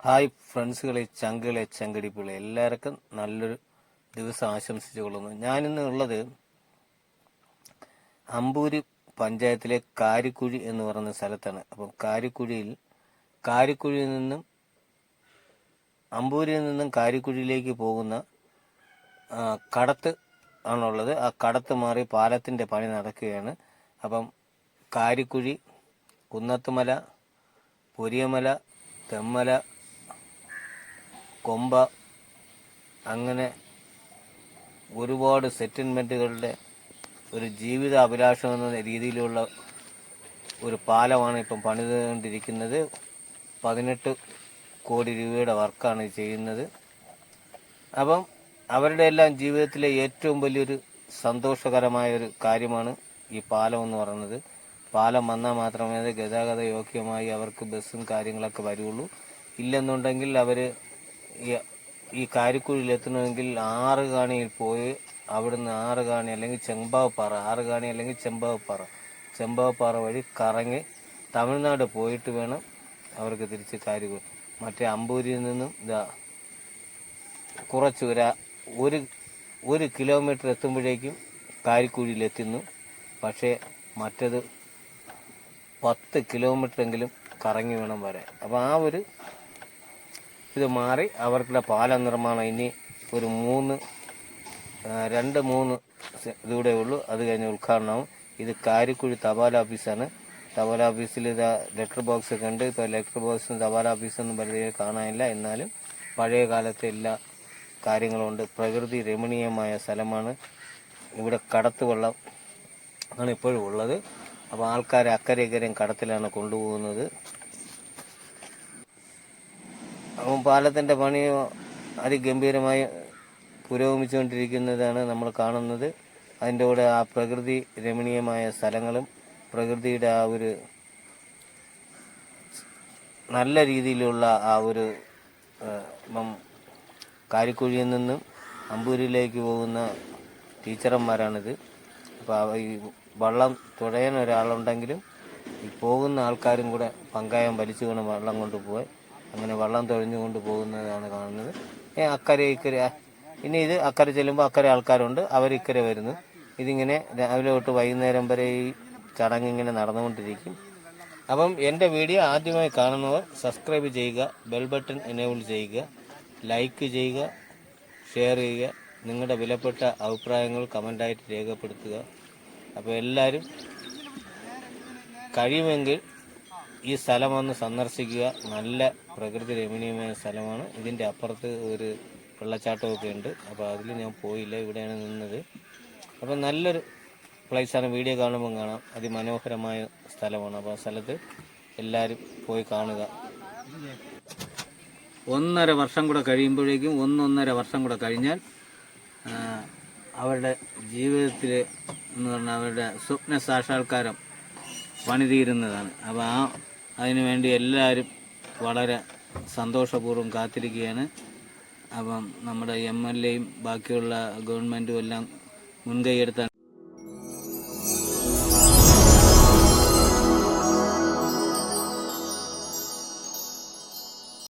Hi ഫ്രണ്ട്സുകളെ ചങ്കുകളെ ചങ്കടിപ്പുകളെ എല്ലാവർക്കും നല്ലൊരു ദിവസം ആശംസിച്ചു കൊള്ളുന്നു. ഞാനിന്ന് ഉള്ളത് അമ്പൂര് പഞ്ചായത്തിലെ കാരിക്കുഴി എന്ന് പറയുന്ന സ്ഥലത്താണ്. അപ്പം കാരിക്കുഴിയിൽ കാരിക്കുഴിയിൽ നിന്നും അമ്പൂരിൽ നിന്നും കാരിക്കുഴിയിലേക്ക് പോകുന്ന കടത്ത് ആണുള്ളത്. ആ കടത്ത് മാറി പാലത്തിന്റെ പണി നടക്കുകയാണ്. അപ്പം കാരിക്കുഴി കുന്നത്തുമല പൊരിയമല തെമ്മല കൊമ്പ അങ്ങനെ ഒരുപാട് സെറ്റിൽമെന്റുകളുടെ ഒരു ജീവിത അഭിലാഷം എന്ന രീതിയിലുള്ള ഒരു പാലമാണ് ഇപ്പം പണിതുകൊണ്ടിരിക്കുന്നത്. പതിനെട്ട് കോടി രൂപയുടെ വർക്കാണ് ചെയ്യുന്നത്. അപ്പം അവരുടെ എല്ലാം ജീവിതത്തിലെ ഏറ്റവും വലിയൊരു സന്തോഷകരമായ ഒരു കാര്യമാണ് ഈ പാലം എന്ന് പറയുന്നത്. പാലം വന്നാൽ മാത്രമേ ഗതാഗത യോഗ്യമായി അവർക്ക് ബസ്സും കാര്യങ്ങളൊക്കെ വരുള്ളൂ. ഇല്ലെന്നുണ്ടെങ്കിൽ അവർ ഈ കാരിക്കുഴിയിലെത്തണമെങ്കിൽ ആറ് കാണിയിൽ പോയി അവിടുന്ന് ആറ് കാണി അല്ലെങ്കിൽ ചെമ്പാവപ്പാറ ആറ് കാണി അല്ലെങ്കിൽ ചെമ്പാവപ്പാറ. ചെമ്പാവപ്പാറ വഴി കറങ്ങി തമിഴ്നാട് പോയിട്ട് വേണം അവർക്ക് തിരിച്ച് കാരിക്കുഴി മറ്റേ അമ്പൂരിൽ നിന്നും ഇതാ കുറച്ച് ഒരു ഒരു ഒരു കിലോമീറ്റർ എത്തുമ്പോഴേക്കും കാരിക്കുഴിയിലെത്തുന്നു പക്ഷേ മറ്റത് പത്ത് കിലോമീറ്ററെങ്കിലും കറങ്ങി വേണം വരാൻ. അപ്പോൾ ആ ഒരു ഇത് മാറി അവർക്കുള്ള പാല നിർമ്മാണം ഇനി ഒരു മൂന്ന് രണ്ട് മൂന്ന് ഇതൂടെ ഉള്ളൂ. അത് കഴിഞ്ഞ് ഉദ്ഘാടനവും ഇത് കാരിക്കുഴി തപാൽ ഓഫീസാണ്. തപാൽ ഓഫീസിൽ ഇത് ലെറ്റർ ബോക്സ് ഒക്കെ ഉണ്ട്. ഇപ്പോൾ ലെറ്റർ ബോക്സും തപാൽ ഓഫീസൊന്നും പരിധിയിൽ കാണാനില്ല. എന്നാലും പഴയ കാലത്തെ എല്ലാ കാര്യങ്ങളുണ്ട് പ്രകൃതി രമണീയമായ സ്ഥലമാണ്. ഇവിടെ കടത്ത് വെള്ളം ആണ് ഇപ്പോഴും ഉള്ളത്. അപ്പോൾ ആൾക്കാരെ അക്കരെ ഇക്കരെയും കടത്തിലാണ് കൊണ്ടുപോകുന്നത്. അപ്പം പാലത്തിന്റെ പണി അതിഗംഭീരമായി പുരോഗമിച്ചുകൊണ്ടിരിക്കുന്നതാണ് നമ്മൾ കാണുന്നത്. അതിന്റെ കൂടെ ആ പ്രകൃതി രമണീയമായ സ്ഥലങ്ങളും പ്രകൃതിയുടെ ആ ഒരു നല്ല രീതിയിലുള്ള ആ ഒരു ഇപ്പം കാരിക്കുഴിയിൽ നിന്നും അമ്പൂരിലേക്ക് പോകുന്ന ടീച്ചർമാരാണിത്. അപ്പോൾ ഈ വള്ളം തുഴയാൻ ഒരാളുണ്ടെങ്കിലും ഈ പോകുന്ന ആൾക്കാരും കൂടെ പങ്കായം വലിച്ചു കൊണ്ട് വള്ളം കൊണ്ടുപോയി അങ്ങനെ വള്ളം തൊഴിഞ്ഞുകൊണ്ട് പോകുന്നതാണ് കാണുന്നത്. അക്കരെ ഇക്കരെ. ഇനി ഇത് അക്കരെ ചെല്ലുമ്പോൾ അക്കരെ ആൾക്കാരുണ്ട്. അവർ ഇക്കരെ വരുന്നു. ഇതിങ്ങനെ രാവിലെ തൊട്ട് വൈകുന്നേരം വരെ ഈ ചടങ്ങിങ്ങനെ നടന്നുകൊണ്ടിരിക്കും. അപ്പം എന്റെ വീഡിയോ ആദ്യമായി കാണുന്നവർ സബ്സ്ക്രൈബ് ചെയ്യുക ബെൽ ബട്ടൺ എനേബിൾ ചെയ്യുക ലൈക്ക് ചെയ്യുക ഷെയർ ചെയ്യുക. നിങ്ങളുടെ വിലപ്പെട്ട അഭിപ്രായങ്ങൾ കമന്റായിട്ട് രേഖപ്പെടുത്തുക. അപ്പോൾ എല്ലാവരും കഴിയുമെങ്കിൽ ഈ സ്ഥലം ഒന്ന് സന്ദർശിക്കുക. നല്ല പ്രകൃതി രമണീയമായ സ്ഥലമാണ്. ഇതിന്റെ അപ്പുറത്ത് ഒരു വെള്ളച്ചാട്ടമൊക്കെ ഉണ്ട്. അപ്പോൾ അതിൽ ഞാൻ പോയില്ല. ഇവിടെയാണ് നിന്നത്. അപ്പോൾ നല്ലൊരു പ്ലേസാണ് വീഡിയോ കാണുമ്പോൾ കാണാം. അതിമനോഹരമായ സ്ഥലമാണ്. അപ്പോൾ ആ സ്ഥലത്ത് എല്ലാവരും പോയി കാണുക. ഒന്നര വർഷം കൂടെ കഴിയുമ്പോഴേക്കും ഒന്നൊന്നര വർഷം കൂടെ കഴിഞ്ഞാൽ അവരുടെ ജീവിതത്തിൽ എന്ന് പറഞ്ഞാൽ അവരുടെ സ്വപ്ന സാക്ഷാത്കാരം പണിതീരുന്നതാണ്. അപ്പോൾ ആ അതിനു വേണ്ടി എല്ലാവരും വളരെ സന്തോഷപൂർവം കാത്തിരിക്കുകയാണ്. അപ്പം നമ്മുടെ എം എൽ എയും ബാക്കിയുള്ള ഗവൺമെന്റും എല്ലാം മുൻകൈയെടുത്ത